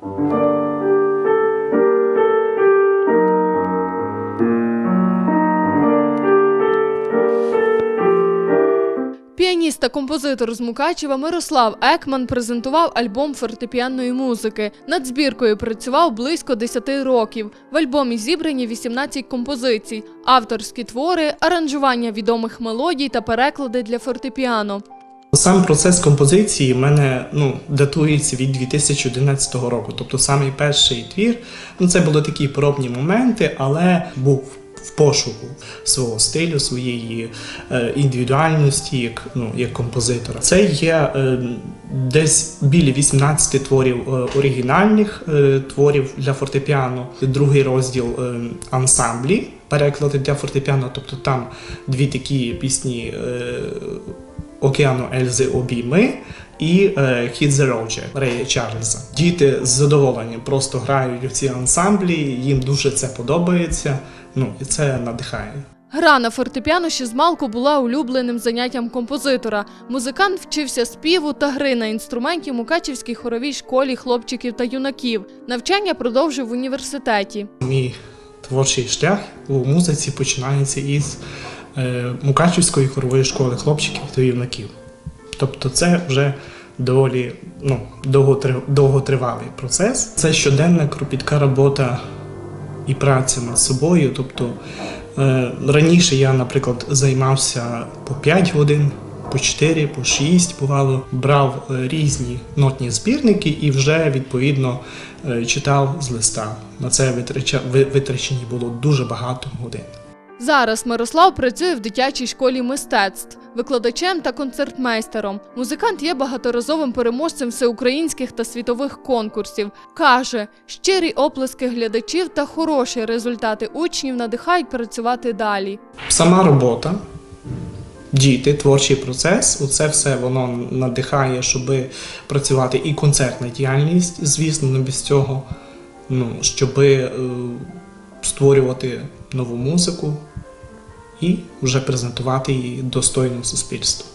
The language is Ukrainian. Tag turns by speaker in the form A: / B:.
A: Піаніст та композитор з Мукачева Мирослав Екман презентував альбом фортепіанної музики. Над збіркою працював близько 10 років. В альбомі зібрані 18 композицій, авторські твори, аранжування відомих мелодій та переклади для фортепіано.
B: Сам процес композиції в мене ну, датується від 2011 року. Тобто самий перший твір, ну це були такі пробні моменти, але був в пошуку свого стилю, своєї е, індивідуальності як, ну, як композитора. Це є е, десь біля 18 творів е, оригінальних е, творів для фортепіано, другий розділ е, ансамблі. Переклади для фортепіано, тобто там дві такі пісні е, Океану Ельзи обійми і Хід the Roger Рея Чарльза. Діти з задоволенням просто грають в ці ансамблі, їм дуже це подобається. Ну і це надихає.
A: Гра на фортепіано ще з малку була улюбленим заняттям композитора. Музикант вчився співу та гри на інструменті в Мукачівській хоровій школі хлопчиків та юнаків. Навчання продовжив в університеті.
B: Мій творчий шлях у музиці починається із Мукачівської хорової школи хлопчиків та юнаків. Тобто це вже доволі ну, довготривалий процес. Це щоденна кропітка робота і праця над собою. Тобто е, раніше я, наприклад, займався по 5 годин. По 4, по 6 бувало, брав е, різні нотні збірники і вже відповідно е, читав з листа. На це витрачені було дуже багато годин.
A: Зараз Мирослав працює в дитячій школі мистецтв, викладачем та концертмейстером. Музикант є багаторазовим переможцем всеукраїнських та світових конкурсів. Каже, щирі оплески глядачів та хороші результати учнів надихають працювати далі.
B: Сама робота, діти, творчий процес, оце все воно надихає, щоб працювати і концертна діяльність, звісно, не без цього, ну, щоб е, створювати нову музику і вже презентувати її достойно суспільству.